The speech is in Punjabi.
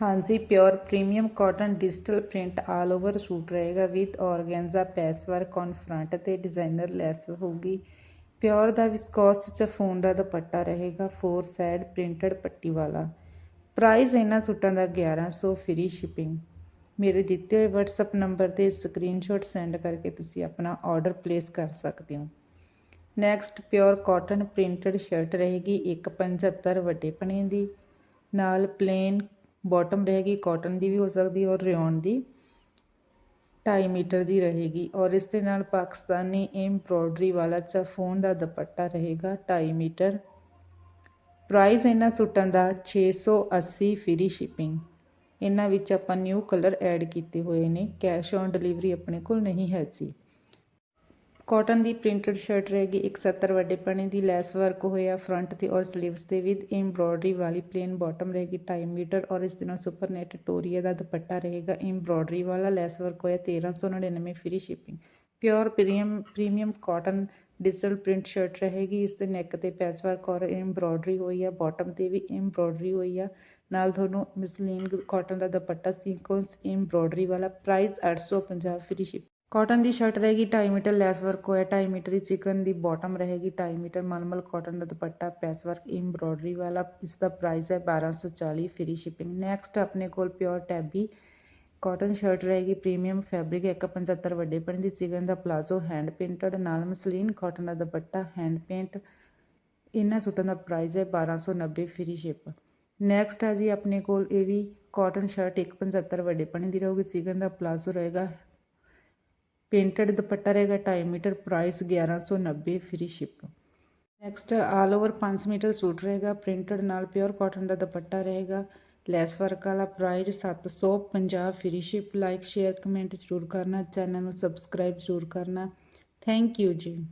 ਹਾਂਜੀ, pure premium cotton digital print all over suit ਰਹੇਗਾ with organza patch work on front ਤੇ ਡਿਜ਼ਾਈਨਰ ਲੈਸ ਹੋਊਗੀ। ਪਿਓਰ ਦਾ ਵਿਸਕੋਸ ਚਫੂਨ ਦਾ ਦੁਪੱਟਾ ਰਹੇਗਾ, ਫੋਰ ਸਾਈਡ ਪ੍ਰਿੰਟਡ ਪੱਟੀ ਵਾਲਾ। ਪ੍ਰਾਈਸ ਇਹਨਾਂ ਸੂਟਾਂ ਦਾ 1100 ਫ੍ਰੀ ਸ਼ਿਪਿੰਗ। ਮੇਰੇ ਦਿੱਤੇ ਹੋਏ WhatsApp ਨੰਬਰ ਤੇ ਸਕਰੀਨਸ਼ਾਟ ਸੈਂਡ ਕਰਕੇ ਤੁਸੀਂ ਆਪਣਾ ਆਰਡਰ ਪਲੇਸ ਕਰ ਸਕਦੇ ਹੋ। Next, pure cotton printed shirt ਰਹੇਗੀ 175 ਵੱਡੇ ਪਣੇ ਦੀ। ਨਾਲ ਪਲੇਨ ਬਾਟਮ ਰਹੇਗੀ, ਕਾਟਨ ਦੀ ਵੀ ਹੋ ਸਕਦੀ ਔਰ ਰਿਓਨ ਦੀ। 2.5 ਮੀਟਰ ਦੀ ਰਹੇਗੀ ਔਰ ਇਸ ਦੇ ਨਾਲ ਪਾਕਿਸਤਾਨੀ ਐਮਬ੍ਰੋਇਡਰੀ ਵਾਲਾ ਚਫੋਨ ਦਾ ਦੁਪੱਟਾ ਰਹੇਗਾ 2.5 ਮੀਟਰ। ਪ੍ਰਾਈਸ ਇਹਨਾਂ ਸੂਟਾਂ ਦਾ 680 ਫ੍ਰੀ ਸ਼ਿਪਿੰਗ ਇਹਨਾਂ ਵਿੱਚ ਆਪਾਂ ਨਿਊ ਕਲਰ ਐਡ ਕੀਤੇ ਹੋਏ ਨੇ। ਕੈਸ਼ ਔਨ ਡਿਲੀਵਰੀ ਆਪਣੇ ਕੋਲ ਨਹੀਂ ਹੈ ਜੀ। ਕਾਟਨ ਦੀ ਪ੍ਰਿੰਟਡ ਸ਼ਰਟ ਰਹੇਗੀ 170 ਵੱਡੇ ਪਣੇ ਦੀ ਲੈਸ ਵਰਕ ਹੋਇਆ, ਫਰੰਟ ਤੇ ਔਰ ਸਲੀਵਸ 'ਤੇ ਵਿਦ ਐਮਬ੍ਰੋਇਡਰੀ ਵਾਲੀ ਪਲੇਨ ਬਾਟਮ ਰਹੇਗੀ 2.5 ਮੀਟਰ ਔਰ ਇਸ ਦੇ ਨਾਲ ਸੁਪਰ ਨੈਟ ਟੋਰੀਆ ਦਾ ਦੁਪੱਟਾ ਰਹੇਗਾ ਐਮਬ੍ਰੋਇਡਰੀ ਵਾਲਾ ਲੈਸ ਵਰਕ ਹੋਇਆ 1399 free shipping pure premium premium cotton digital print shirt ਰਹੇਗੀ, ਇਸ ਦੇ ਨੈਕ ਤੇ ਪੈਚ ਵਰਕ ਔਰ ਐਮਬ੍ਰੋਇਡਰੀ ਹੋਈ ਆ ਬਾਟਮ ਤੇ ਵੀ ਐਮਬ੍ਰੋਇਡਰੀ ਹੋਈ ਆ ਨਾਲ ਤੁਹਾਨੂੰ ਮਿਸਲੀਨ ਕਾਟਨ ਦਾ ਦੁਪੱਟਾ ਸੀਕੁਐਂਸ ਐਮਬ੍ਰੋਇਡਰੀ ਵਾਲਾ ਪ੍ਰਾਈਸ 850 ਫ੍ਰੀ ਸ਼ਿਪ ਕਾਟਨ ਦੀ ਸ਼ਰਟ ਰਹੇਗੀ 2.5 ਮੀਟਰ ਲੈਸ ਵਰਕ ਹੋਇਆ 2.5 ਮੀਟਰ ਦੀ ਚਿਕਨ ਦੀ ਬਾਟਮ ਰਹੇਗੀ 2.5 ਮੀਟਰ, ਮਲਮਲ ਕਾਟਨ ਦਾ ਦੁਪੱਟਾ ਪੈਸ ਵਰਕ ਐਮਬ੍ਰੋਇਡਰੀ ਵਾਲਾ ਇਸ ਦਾ ਪ੍ਰਾਈਸ ਹੈ 1240 ਫ੍ਰੀ ਸ਼ਿਪਿੰਗ ਨੈਕਸਟ ਆਪਣੇ ਕੋਲ ਪਿਓਰ ਟੈਬੀ ਕਾਟਨ ਸ਼ਰਟ ਰਹੇਗੀ ਪ੍ਰੀਮੀਅਮ ਫੈਬਰਿਕ 175 ਵੱਡੇ ਪਣ ਦੀ ਚਿਕਨ ਦਾ ਪਲਾਜ਼ੋ ਹੈਂਡ ਪੇਂਟਡ ਨਾਲ ਮਸਲੀਨ ਕਾਟਨ ਦਾ ਦੁਪੱਟਾ ਹੈਂਡ ਪੇਂਟ ਇਹਨਾਂ ਸੂਟਾਂ ਦਾ ਪ੍ਰਾਈਸ ਹੈ 1290 ਫ੍ਰੀ ਸ਼ਿਪ ਨੈਕਸਟ ਹੈ ਜੀ ਆਪਣੇ ਕੋਲ ਇਹ ਵੀ ਕਾਟਨ ਸ਼ਰਟ 175 ਵੱਡੇ ਪਣੇ ਦੀ ਰਹੂਗੀ ਚਿਕਨ ਦਾ ਪਲਾਜ਼ੋ ਰਹੇਗਾ ਪੇਂਟਡ ਦੁਪੱਟਾ ਰਹੇਗਾ 2.5 metre price 1190 free ship next all over 5 metre suit ਰਹੇਗਾ ਪ੍ਰਿੰਟਡ ਨਾਲ ਪਿਓਰ ਕਾਟਨ ਦਾ ਦੁਪੱਟਾ ਰਹੇਗਾ। ਲੈਸ ਵਰਕ ਵਾਲਾ price 750 free ship like share comment ਜ਼ਰੂਰ ਕਰਨਾ ਚੈਨਲ ਨੂੰ ਸਬਸਕ੍ਰਾਈਬ ਜ਼ਰੂਰ ਕਰਨਾ। ਥੈਂਕ ਯੂ ਜੀ।